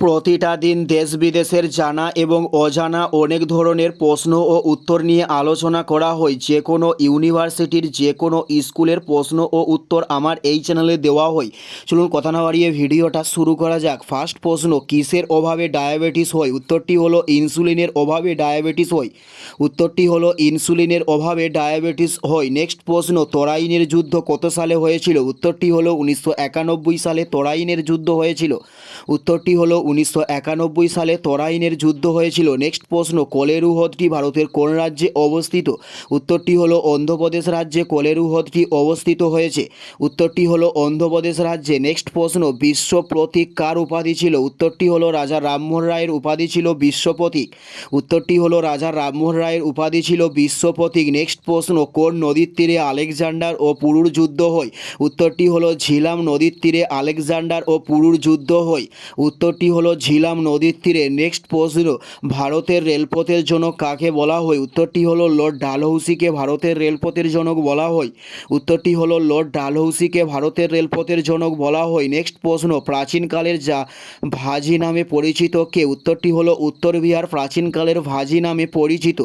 প্রতিটা দিন দেশ বিদেশের জানা এবং অজানা অনেক ধরনের প্রশ্ন ও উত্তর নিয়ে আলোচনা করা হয়। যে কোনো ইউনিভার্সিটির যে কোনো স্কুলের প্রশ্ন ও উত্তর আমার এই চ্যানেলে দেওয়া হয়। চলুন কথা না বাড়িয়ে ভিডিওটা শুরু করা যাক। ফার্স্ট প্রশ্ন, কিসের অভাবে ডায়াবেটিস হয়? উত্তরটি হলো, ইনসুলিনের অভাবে ডায়াবেটিস হয়। উত্তরটি হলো, ইনসুলিনের অভাবে ডায়াবেটিস হয়। নেক্সট প্রশ্ন, তরাইনের যুদ্ধ কত সালে হয়েছিল? উত্তরটি হলো, উনিশশো একানব্বই সালে তরাইনের যুদ্ধ হয়েছিল। উত্তরটি হলো উনিশশো একানব্বই সালে তরাইনের যুদ্ধ হয়েছিল। নেক্সট প্রশ্ন, কলেরু হ্রদটি ভারতের কোন রাজ্যে অবস্থিত? উত্তরটি হলো অন্ধ্রপ্রদেশ রাজ্যে কলেরু হ্রদটি অবস্থিত হয়েছে। উত্তরটি হলো অন্ধ্রপ্রদেশ রাজ্যে। নেক্সট প্রশ্ন, বিশ্ব প্রতীক কার উপাধি ছিল? উত্তরটি হলো রাজা রামমোহন রায়ের উপাধি ছিল বিশ্ব প্রতীক। উত্তরটি হলো রাজা রামমোহন রায়ের উপাধি ছিল বিশ্ব প্রতীক। নেক্সট প্রশ্ন, কোন নদীর তীরে আলেকজান্ডার ও পুরুর যুদ্ধ হয়? উত্তরটি হলো ঝিলাম নদীর তীরে আলেকজান্ডার ও পুরুর যুদ্ধ হয়। উত্তরটি হলো ঝিলাম নদীর তীরে। নেক্সট প্রশ্ন ভারতের রেলপথের জনক কাকে বলা হয়? উত্তরটি হলো লর্ড ডালহৌসিকে ভারতের রেলপথের জনক বলা হয়। উত্তরটি হলো লর্ড ডালহৌসিকে ভারতের রেলপথের জনক বলা হয়। নেক্সট প্রশ্ন, প্রাচীনকালের যা ভাজি নামে পরিচিত কে? উত্তরটি হলো উত্তর বিহার প্রাচীনকালের ভাজি নামে পরিচিত।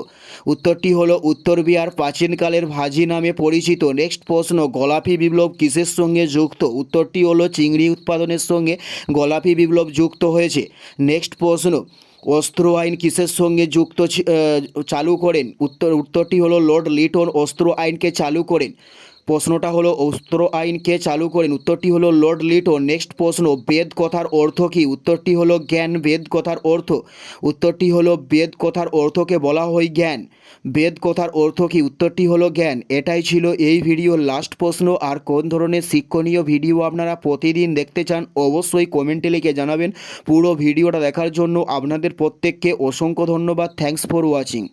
উত্তরটি হলো উত্তর বিহার প্রাচীনকালের ভাজি নামে পরিচিত। নেক্সট প্রশ্ন, গোলাপি বিপ্লব কিসের সঙ্গে যুক্ত? উত্তরটি হলো চিংড়ি উৎপাদনের সঙ্গে গোলাপি বিপ্লব যুক্ত হয়েছে। নেক্সট প্রশ্ন, অস্ত্র আইন কিসের সঙ্গে যুক্ত চালু করেন? উত্তর উত্তরটি হলো লর্ড লিটন অস্ত্র আইনকে চালু করেন। প্রশ্নটা হলো, অস্ত্র আইন কে চালু করেন? উত্তরটি হলো, লর্ড লিটন নেক্সট প্রশ্ন, বেদ কথার অর্থ কী? উত্তরটি হলো, জ্ঞান। বেদ কথার অর্থ? উত্তরটি হলো, বেদ কথার অর্থকে বলা হয় জ্ঞান। বেদ কথার অর্থ কী? উত্তরটি হলো, জ্ঞান। এটাই ছিল এই ভিডিওর লাস্ট প্রশ্ন, আর কোন ধরনের শিক্ষণীয় ভিডিও আপনারা প্রতিদিন দেখতে চান, অবশ্যই কমেন্টে লিখে জানাবেন। পুরো ভিডিওটা দেখার জন্য আপনাদের প্রত্যেককে অসংখ্য ধন্যবাদ। Thanks for watching